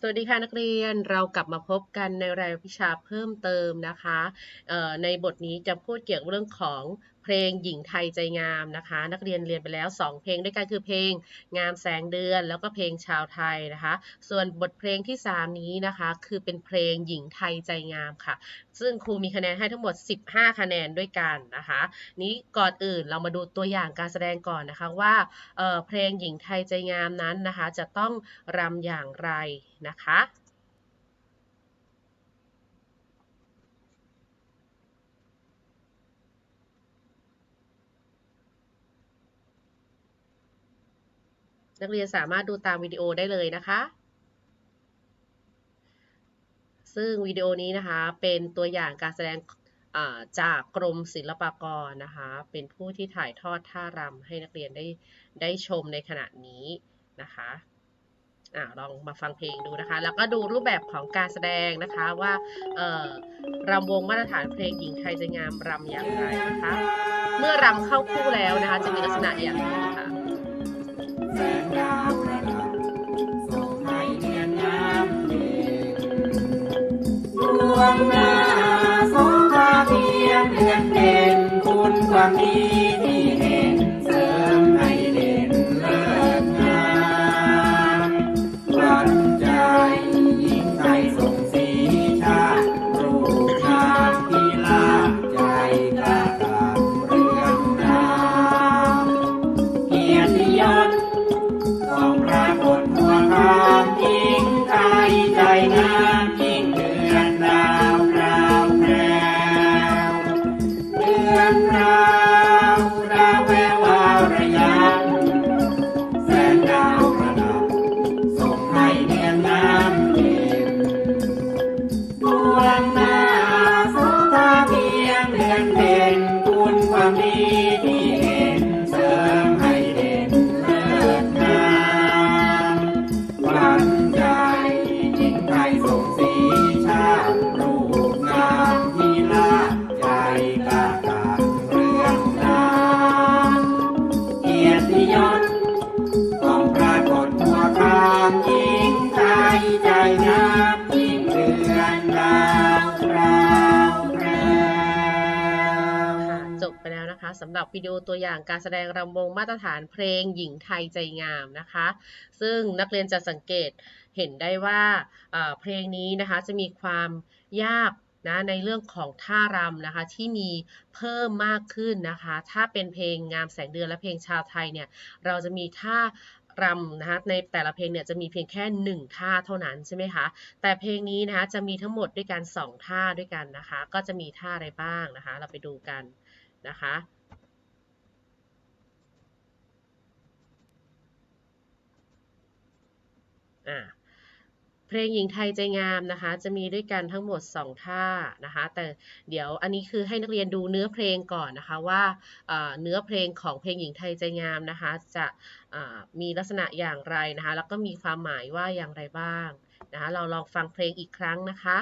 สวัสดีค่ะนักเรียนเรากลับมาพบกันในรายวิชาเพิ่มเติมนะคะในบทนี้จะพูดเกี่ยวกับเรื่องของ เพลงหญิงไทยใจงามนะคะ นักเรียนเรียนไปแล้ว 2 เพลงด้วยกันคือเพลงงามแสงเดือน แล้วก็เพลงชาวไทยนะคะ ส่วนบทเพลงที่ 3 นี้นะคะ คือเป็นเพลงหญิงไทยใจงามค่ะ ซึ่งครูมีคะแนนให้ทั้งหมด 15 คะแนนด้วยกันนะคะ นี้ก่อนอื่นเรามาดูตัวอย่างการแสดงก่อนนะคะว่าเเพลงหญิงไทยใจงามนั้นนะคะ จะต้องรำอย่างไรนะคะ นักเรียนสามารถดูตามวิดีโอได้เลยนะคะ ซึ่งวิดีโอนี้นะคะเป็นตัวอย่างการแสดงจากกรมศิลปากรนะคะ เป็นผู้ที่ถ่ายทอดท่ารำให้นักเรียนได้ได้ชมในขณะนี้นะคะอลองมาฟังเพลงดูนะคะ แล้วก็ดูรูปแบบของการแสดงนะคะว่าเรำวงมาตรฐานเพลงหญิงไทยจะงามรำอย่างไรนะคะ เมื่อรำเข้าคู่แล้วนะคะ จะมีลักษณะอย่างนี้ค่ะ แสงดาวประดับส่งให้เดือนงามเด่นดวงหน้าโสภาเพียงเดือนเด่นคุณความดี บไปแล้วนะคะสำหรับวิดีโอตัวอย่างการแสดงรำวงมาตรฐานเพลงหญิงไทยใจงามนะคะ ซึ่งนักเรียนจะสังเกตเห็นได้ว่าเอ่อเพลงนี้นะคะจะมีความยากนะในเรื่องของท่ารำนะคะที่มีเพิ่มมากขึ้นนะคะ ถ้าเป็นเพลงงามแสงเดือนและเพลงชาวไทยเนี่ยเราจะมีท่ารำนะคะในแต่ละเพลงเนี่ยจะมีเพียงแค่หนึ่งท่าเท่านั้นใช่ไหมคะแต่เพลงนี้นะคะจะมีทั้งหมดด้วยกันสองท่าด้วยกันนะคะ ก็จะมีท่าอะไรบ้างนะคะ เราไปดูกัน นะคะ เพลงหญิงไทยใจงามนะคะ จะมีด้วยกันทั้งหมด 2 ท่านะคะ แต่เดี๋ยวอันนี้คือให้นักเรียนดูเนื้อเพลงก่อนนะคะว่าเนื้อเพลงของเพลงหญิงไทยใจงามนะคะ จะมีลักษณะอย่างไรนะคะ แล้วก็มีความหมายว่าอย่างไรบ้างนะคะ เราลองฟังเพลงอีกครั้งนะคะ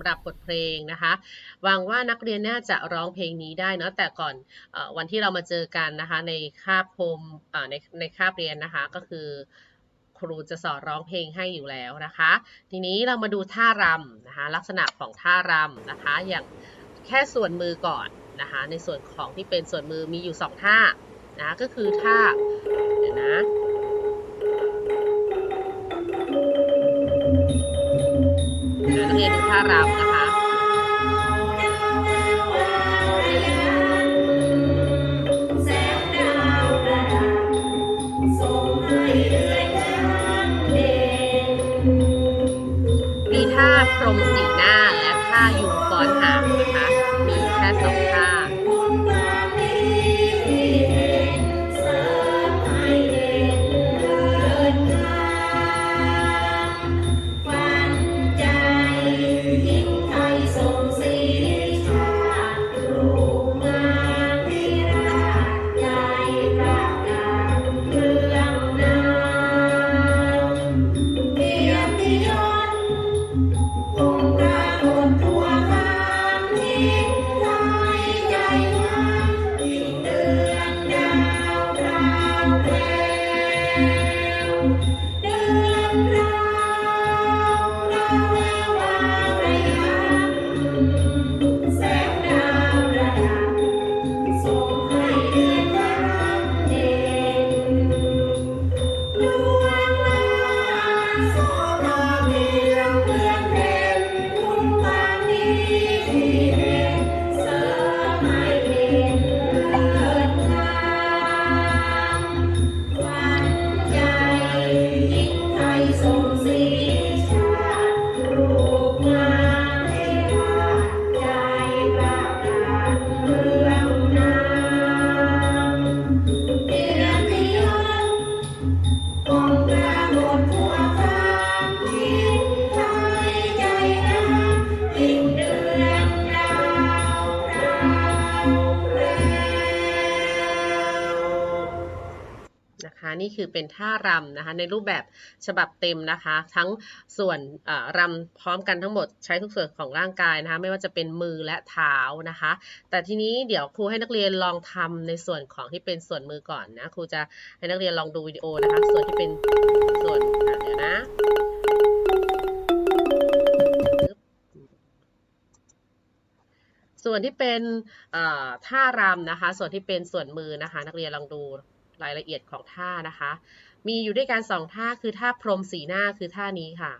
ำหรับบทเพลงนะคะหวังว่านักเรียนน่าจะร้องเพลงนี้ได้เนอะแต่ก่อนอวันที่เรามาเจอกันนะคะในคาบโฮมในในคาบเรียนนะคะก็คือครูจะสอนร้องเพลงให้อยู่แล้วนะคะ ทีนี้เรามาดูท่ารำนะคะลักษณะของท่ารำนะคะอย่างแค่ส่วนมือก่อนนะคะในส่วนของที่เป็นส่วนมือมีอยู่สองท่านะก็คือท่าเดี๋ยวนะ งให้เดือนะคะมีท่าพรหมสีหน้าและท่ายุงฟ้อนหางนะคะ มีแค่สองท่า คือเป็นท่ารำนะคะในรูปแบบฉบับเต็มนะคะ ทั้งส่วนรำพร้อมกันทั้งหมดใช้ทุกส่วนของร่างกายนะคะไม่ว่าจะเป็นมือและเท้านะคะ แต่ทีนี้เดี๋ยวครูให้นักเรียนลองทำในส่วนของที่เป็นส่วนมือก่อนนะครูจะให้นักเรียนลองดูวิดีโอนะคะ ส่วนที่เป็นส่วนอะเดี๋ยวนะส่วนที่เป็นท่ารำนะคะ ส่วนที่เป็นส่วนมือนะคะ นักเรียนลองดู รายละเอียดของท่านะคะ มีอยู่ด้วยกันสองท่าคือท่าพรมสีหน้าคือท่านี้ค่ะ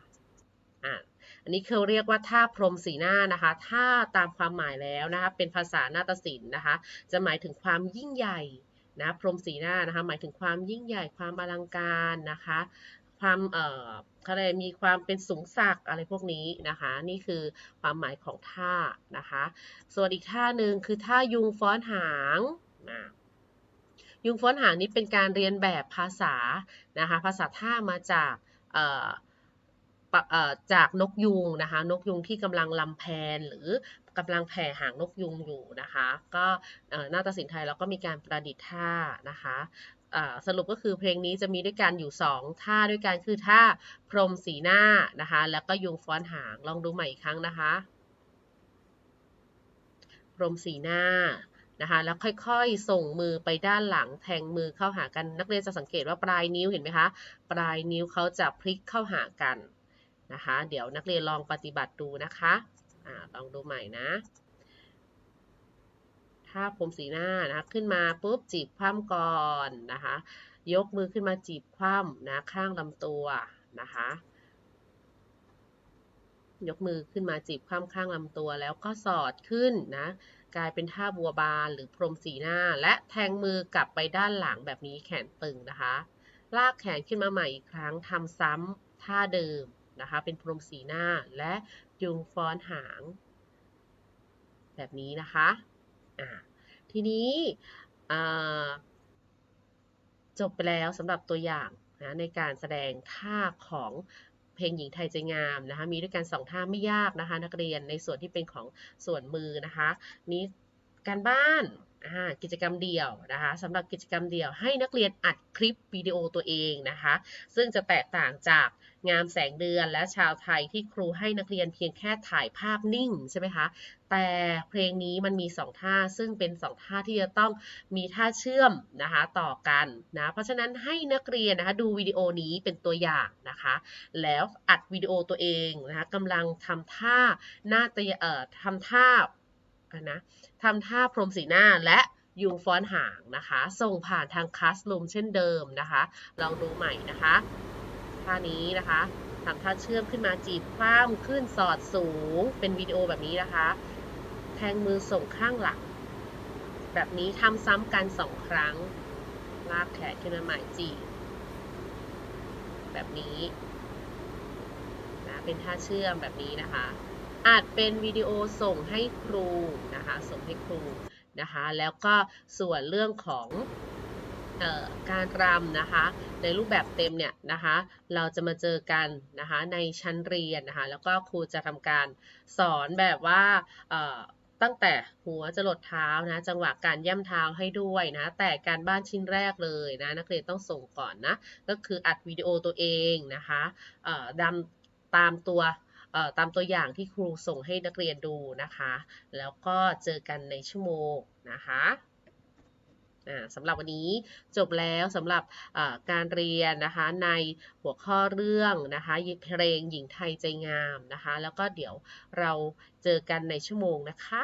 อะอันนี้เขาเรียกว่าท่าพรมสีหน้านะคะท่าตามความหมายแล้วนะคะเป็นภาษานาฏศิลป์นะคะ จะหมายถึงความยิ่งใหญ่นะพรมสีหน้านะคะหมายถึงความยิ่งใหญ่ความอลังการนะคะ ความเอ่อเขาเรียกมีความเป็นสูงสักดิ์อะไรพวกนี้นะคะ นี่คือความหมายของท่านะคะ ส่วนอีกท่าหนึ่งคือท่ายุงฟ้อนหางนะ ยุงฟ้อนหางนี้เป็นการเรียนแบบภาษานะคะภาษาท่ามาจากจากนกยุงนะคะนกยุงที่กำลังลำแพนหรือกำลังแผ่หางนกยุงอยู่นะคะก็เอ่อนาฏศิลป์ไทยเราก็มีการประดิษฐ์ท่านะคะสรุปก็คือเพลงนี้จะมีด้วยกันอยู่ 2 ท่าด้วยกันคือท่าพรมสีหน้านะคะแล้วก็ยุงฟ้อนหางลองดูใหม่อีกครั้งนะคะ พรมสีหน้า นะคะแล้วค่อยๆ ส่งมือไปด้านหลังแทงมือเข้าหากันนักเรียนจะสังเกตว่าปลายนิ้วเห็นไหมคะปลายนิ้วเขาจะพลิกเข้าหากันนะคะเดี๋ยวนักเรียนลองปฏิบัติดูนะคะอ่าลองดูใหม่นะ ถ้าผมสีหน้านะคะขึ้นมาปุ๊บจีบคว่ำก่อนนะคะยกมือขึ้นมาจีบคว่ำนะข้างลำตัวนะคะยกมือขึ้นมาจีบคว่ำข้างลำตัวแล้วก็สอดขึ้นนะ กลายเป็นท่าบัวบานหรือพรมสีหน้า และแทงมือกลับไปด้านหลังแบบนี้แขนตึงนะคะ ลากแขนขึ้นมาใหม่อีกครั้งทำซ้ำท่าเดิมนะคะ เป็นพรมสีหน้าและยุงฟ้อนหาง แบบนี้นะคะอ่าทีนี้จบไปแล้วสำหรับตัวอย่างนะในการแสดงท่าของ เพลงหญิงไทยใจงามนะคะ มีด้วยกันสองท่าไม่ยากนะคะ นักเรียนในส่วนที่เป็นของส่วนมือนะคะนี้ การบ้านกิจกรรมเดี่ยวนะคะสำหรับกิจกรรมเดี่ยวให้นักเรียนอัดคลิปวิดีโอตัวเองนะคะ ซึ่งจะแตกต่างจากงามแสงเดือนและชาวไทยที่ครูให้นักเรียนเพียงแค่ถ่ายภาพนิ่งใช่ไหมคะแต่เพลงนี้มันมี 2 ท่า ซึ่งเป็น 2 ท่าที่จะต้องมีท่าเชื่อมนะคะต่อกันนะเพราะฉะนั้นให้นักเรียนนะคะดูวิดีโอนี้เป็นตัวอย่างนะคะ แล้วอัดวิดีโอตัวเองนะคะกำลังทำท่าหน้าตะเอ่อทำท่า นะทำท่าพรมสีหน้าและยูงฟ้อนหางนะคะ ส่งผ่านทางคลาส o ูมเช่นเดิมนะคะ ลองดูใหม่นะคะท่านี้นะคะทำท่าเชื่อมขึ้นมาจีบคว้ำขึ้นสอดสูง เป็นวิดีโอแบบนี้นะคะ แทงมือส่งข้างหลัง แบบนี้ทำซ้ำกันสองครั้ง ลากแขนขึ้นมาใหม่จีบแบบนี้นะเป็นท่าเชื่อมแบบนี้นะคะ อาจเป็นวิดีโอส่งให้ครูนะคะส่งให้ครูนะคะแล้วก็ส่วนเรื่องของออการรำนะคะในรูปแบบเต็มเนี่ยนะคะเราจะมาเจอกันนะคะในชั้นเรียนนะคะแล้วก็ครูจะทำการสอนแบบว่าตั้งแต่หัวจะหลดเท้านะจังหวะการย่ำเท้าให้ด้วยนะแต่การบ้านชิ้นแรกเลยนะนักเรียนต้องส่งก่อนนะก็คืออัดวิดีโอตัวเองนะคะดำตามตัว ตามตัวอย่างที่ครูส่งให้นักเรียนดูนะคะ แล้วก็เจอกันในชั่วโมงนะคะสำหรับวันนี้จบแล้วสำหรับการเรียนนะคะในหัวข้อเรื่องนะคะเพลงหญิงไทยใจงามนะคะ แล้วก็เดี๋ยวเราเจอกันในชั่วโมงนะคะ